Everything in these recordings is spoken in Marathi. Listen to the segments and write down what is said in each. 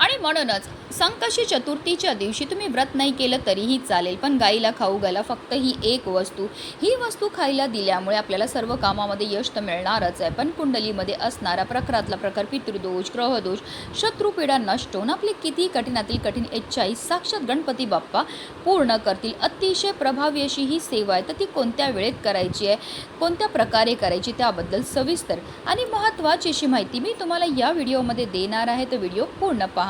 आणि म्हणूनच संकशी चतुर्थीच्या दिवशी तुम्ही व्रत नाही केलं तरीही चालेल पण गाईला खाऊ घाला फक्त ही एक वस्तू. ही वस्तू खायला दिल्यामुळे आपल्याला सर्व कामामध्ये यश तर मिळणारच आहे पण कुंडलीमध्ये असणारा प्रखरातला प्रकार पितृदोष ग्रहदोष शत्रुपीडा नष्ट होऊन आपली किती कठीणातील कठीण इच्छाही साक्षात गणपती बाप्पा पूर्ण करतील. अतिशय प्रभावी अशी ही सेवा आहे तर ती कोणत्या वेळेत करायची आहे? कोणत्या प्रकारे करायची त्याबद्दल सविस्तर आणि महत्त्वाची अशी माहिती मी तुम्हाला या व्हिडिओमध्ये देणार आहे तर व्हिडिओ पूर्ण पहा.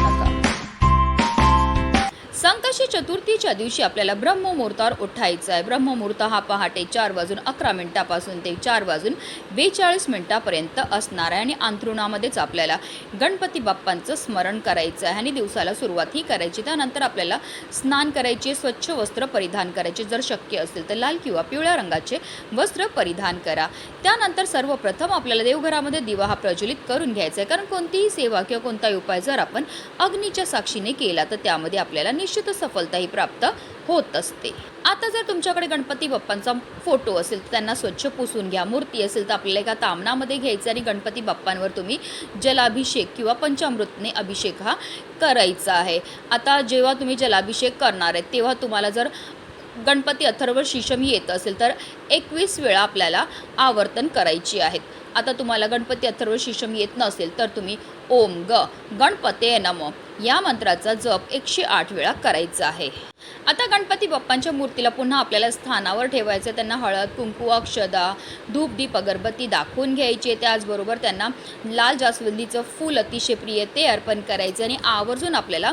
संकशी चतुर्थीच्या दिवशी आपल्याला ब्रह्ममुहूर्तावर उठायचं आहे ब्रह्ममुहूर्त हा पहाटे चार वाजून अकरा मिनिटापासून ते चार वाजून बेचाळीस मिनिटापर्यंत असणार आहे आणि अंथरुणामध्येच आपल्याला गणपती बाप्पांचं स्मरण करायचं आहे आणि दिवसाला सुरुवात ही करायची. त्यानंतर आपल्याला स्नान करायचे स्वच्छ वस्त्र परिधान करायचे. जर शक्य असेल तर लाल किंवा पिवळ्या रंगाचे वस्त्र परिधान करा. त्यानंतर सर्वप्रथम आपल्याला देवघरामध्ये दिवा हा प्रज्वलित करून घ्यायचा आहे कारण कोणतीही सेवा किंवा कोणताही उपाय जर आपण अग्नीच्या साक्षीने केला तर त्यामध्ये आपल्याला निश्चित निश्चितच सफलताही प्राप्त होत असते. आता जर तुमच्याकडे गणपती बाप्पांचा फोटो असेल तर त्यांना स्वच्छ पुसून घ्या. मूर्ती असेल तर आपल्याला एका तामणामध्ये घ्यायचं आणि गणपती बाप्पांवर तुम्ही जलाभिषेक किंवा पंचामृतने अभिषेक हा करायचा आहे. आता जेव्हा तुम्ही जलाभिषेक करणार आहेत तेव्हा तुम्हाला जर गणपती अथर्व शिशम येत असेल तर एकवीस वेळा आपल्याला आवर्तन करायची आहेत. आता तुम्हाला गणपती अथर्व शिशम येत नसेल तर तुम्ही ओम ग गणपते नम. या मंत्राचा जप एकशे आठ वेळा करायचा आहे. आता गणपती बाप्पांच्या मूर्तीला पुन्हा आपल्याला स्थानावर ठेवायचं. त्यांना हळद कुंकू अक्षदा धूप दीप अगरबत्ती दाखवून घ्यायची त्याचबरोबर त्यांना लाल जास्वंदीचं फूल अतिशय प्रिय ते अर्पण करायचं आणि आवर्जून आपल्याला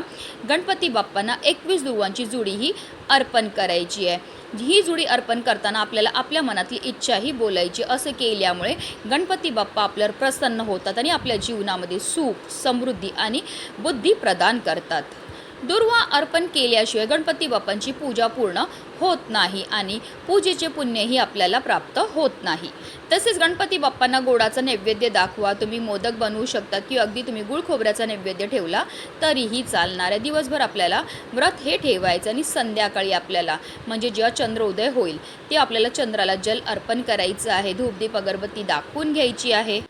गणपती बाप्पांना एकवीस दुर्वांची जुडी ही अर्पण करायची आहे. ही जुडी अर्पण करताना आपल्याला आपल्या मनातली इच्छाही बोलायची. असं केल्यामुळे गणपती बाप्पा आपल्यावर प्रसन्न होतात आणि आपल्या जीवनामध्ये सुख समृद्धी आणि बुद्धी प्रदान करतात. दुर्वा अर्पण केल्याशिवाय गणपती बाप्पांची पूजा पूर्ण होत नाही आणि पूजेचे पुण्यही आपल्याला प्राप्त होत नाही. तसेच गणपती बाप्पांना गोडाचा नैवेद्य दाखवा तुम्ही मोदक बनवू शकतात किंवा अगदी तुम्ही गुळ खोबऱ्याचा नैवेद्य ठेवला तरीही चालणार आहे. दिवसभर आपल्याला व्रत हे ठेवायचं आणि संध्याकाळी आपल्याला म्हणजे जेव्हा चंद्र उदय होईल ते आपल्याला चंद्राला जल अर्पण करायचं आहे. धूपदीप अगरबत्ती दाखवून घ्यायची आहे.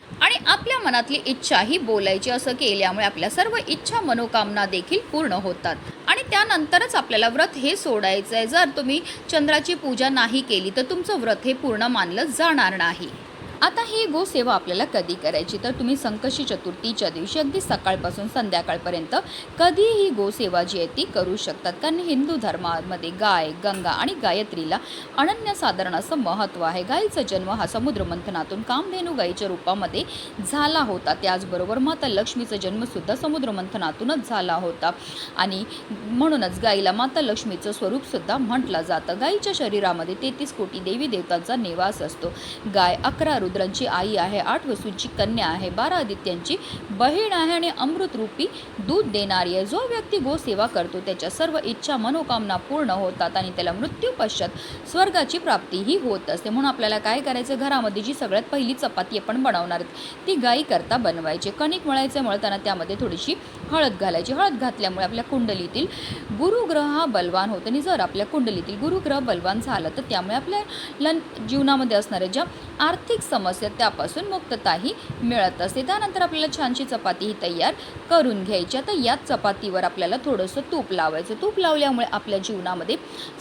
आपल्या मनातली इच्छा ही बोलायची असं केल्यामुळे आपल्या सर्व इच्छा मनोकामना देखील पूर्ण होतात. आणि त्यानंतरच आपल्याला व्रत हे सोडायचं आहे जर तुम्ही चंद्राची पूजा नाही केली तर तुमचं व्रत हे पूर्ण मानलं जाणार नाही. आता ही गोसेवा आपल्याला कधी करायची? तर तुम्ही संकशी चतुर्थीच्या दिवशी अगदी सकाळपासून संध्याकाळपर्यंत कधीही गोसेवा जी आहे ती करू शकतात. कारण हिंदू धर्मामध्ये गाय गंगा आणि गायत्रीला अनन्यसाधारण असं महत्त्व आहे. गायीचा जन्म हा समुद्रमंथनातून कामधेनू गायीच्या रूपामध्ये झाला होता. त्याचबरोबर माता लक्ष्मीचा जन्मसुद्धा समुद्रमंथनातूनच झाला होता. आणि म्हणूनच गायीला माता लक्ष्मीचं स्वरूपसुद्धा म्हटलं जातं. गायीच्या शरीरामध्ये तेहतीस कोटी देवी देवतांचा निवास असतो. गाय अकरा रुद्रांची आई आहे आठ वसूंची कन्या आहे बारा आदित्यांची बहीण आहे आणि अमृतरूपी दूध देणारी आहे. जो व्यक्ती गोसेवा करतो त्याच्या सर्व इच्छा मनोकामना पूर्ण होतात आणि त्याला मृत्यू पश्चात स्वर्गाची प्राप्तीही होत असते. म्हणून आपल्याला काय करायचं? घरामध्ये जी सगळ्यात पहिली चपाती आपण बनवणार आहेत ती गाई करता बनवायची. कणिक मळायचं मळताना त्यामध्ये थोडीशी हळद घालायची. हळद घातल्यामुळे आपल्या कुंडलीतील गुरुग्रह हा बलवान होतो आणि जर आपल्या कुंडलीतील गुरुग्रह बलवान झाला तर त्यामुळे आपल्या लन जीवनामध्ये असणाऱ्या ज्या आर्थिक समस्या त्यापासून मुक्तताही मिळत असते. त्यानंतर आपल्याला छानशी चपाती ही तयार करून घ्यायची. आता याच चपातीवर आपल्याला थोडंसं तूप लावायचं. तूप लावल्यामुळे आपल्या जीवनामध्ये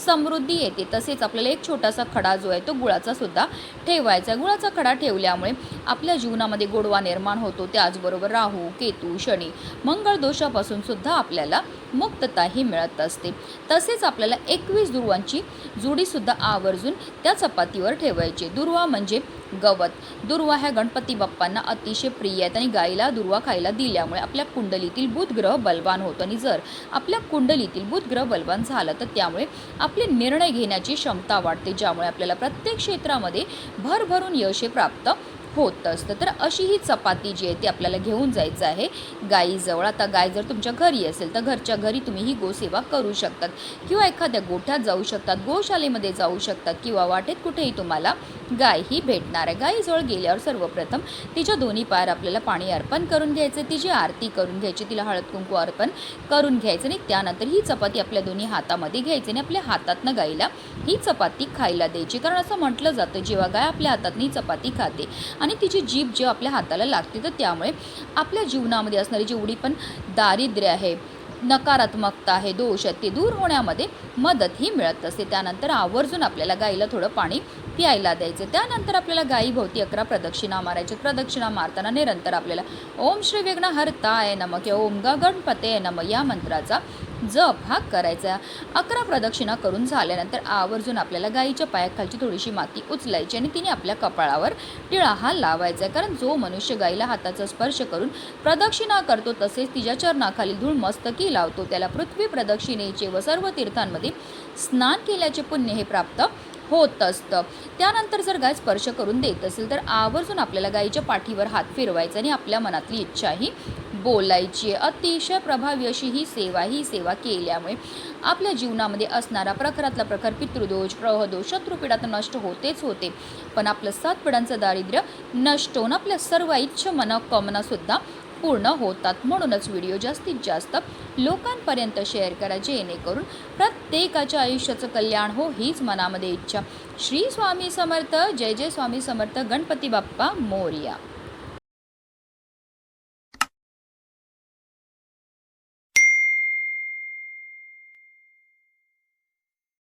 समृद्धी येते. तसेच आपल्याला एक छोटासा खडा जो आहे तो गुळाचा सुद्धा ठेवायचा गुळाचा खडा ठेवल्यामुळे आपल्या जीवनामध्ये गोडवा निर्माण होतो. त्याचबरोबर राहू केतू शनी मंगळ दोषापासून सुद्धा आपल्याला मुक्तताही मिळत असते. तसेच आपल्याला एकवीस दुर्वांची जोडीसुद्धा आवर्जून त्या चपातीवर ठेवायची. दुर्वा म्हणजे गवत. दुर्वा ह्या गणपती बाप्पांना अतिशय प्रिय आहेत आणि गाईला दुर्वा खायला दिल्यामुळे आपल्या कुंडलीतील बुधग्रह बलवान होतो. आणि जर आपल्या कुंडलीतील बुधग्रह बलवान झालं तर त्यामुळे आपले निर्णय घेण्याची क्षमता वाढते ज्यामुळे आपल्याला प्रत्येक क्षेत्रामध्ये भरभरून यश प्राप्त होत असतं. तर अशी ही चपाती जी आहे ती आपल्याला घेऊन जायचं आहे गाईजवळ. आता गाय जर तुमच्या घरी असेल तर घरच्या घरी तुम्ही ही गोसेवा करू शकतात. किंवा एखाद्या गोठ्यात जाऊ शकतात गोशालेमध्ये जाऊ शकतात किंवा वाटेत कुठेही तुम्हाला गाय ही भेटणार आहे. गाईजवळ गेल्यावर सर्वप्रथम तिच्या दोन्ही पायर आपल्याला पाणी अर्पण करून घ्यायचं तिची आरती करून घ्यायची तिला हळद कुंकू अर्पण करून घ्यायचं आणि त्यानंतर ही चपाती आपल्या दोन्ही हातामध्ये घ्यायची आणि आपल्या हातातनं गाईला ही चपाती खायला द्यायची. कारण असं म्हटलं जातं जेव्हा गाय आपल्या हातातनं ही चपाती खाते आणि तिची जीभ जेव्हा आपल्या हाताला लागते तर त्यामुळे आपल्या जीवनामध्ये असणारी जेवढी पण दारिद्र्य आहे नकारात्मकता आहे दोष आहेत ते दूर होण्यामध्ये मदत ही मिळत असते. त्यानंतर आवर्जून आपल्याला गाईला थोडं पाणी प्यायला द्यायचं. त्यानंतर आपल्याला गाईभोवती अकरा प्रदक्षिणा मारायच्या प्रदक्षिणा मारताना निरंतर आपल्याला ओम श्री विघ्न हरताय नम किंवा ओम ग गणपते नम या मंत्राचा जप हा करायचा. अकरा प्रदक्षिणा करून झाल्यानंतर आवर्जून आपल्याला गाईच्या पायाखालची थोडीशी माती उचलायची आणि तिने आपल्या कपाळावर टिळा हा लावायचा. आहे कारण जो मनुष्य गाईला हाताचा स्पर्श करून प्रदक्षिणा करतो तसेच तिच्या चरणाखालील धूळ मस्तकी लावतो. त्याला पृथ्वी प्रदक्षिणेचे व सर्व तीर्थांमध्ये स्नान केल्याचे पुण्य हे प्राप्त होत असतं. त्यानंतर जर गाय स्पर्श करून देत असेल तर आवर्जून आपल्याला गायीच्या पाठीवर हात फिरवायचा आणि आपल्या मनातली इच्छाही बोलायची. आहे अतिशय प्रभावी अशी ही सेवा ही सेवा केल्यामुळे आपल्या जीवनामध्ये असणारा प्रखरातला प्रखर पितृदोष प्रहदोष शत्रुपीडा तर नष्ट होतेच होते. पण आपलं सात पिढ्यांचं दारिद्र्य नष्ट होऊन आपल्या सर्व इच्छा मनोकामनासुद्धा पूर्ण होतात. म्हणूनच व्हिडिओ जास्तीत जास्त लोकांपर्यंत शेअर करा जेणेकरून प्रत्येकाच्या आयुष्याचं कल्याण हो हीच मनामध्ये इच्छा. श्री स्वामी समर्थ. जय जय स्वामी समर्थ. गणपती बाप्पा मोर्या.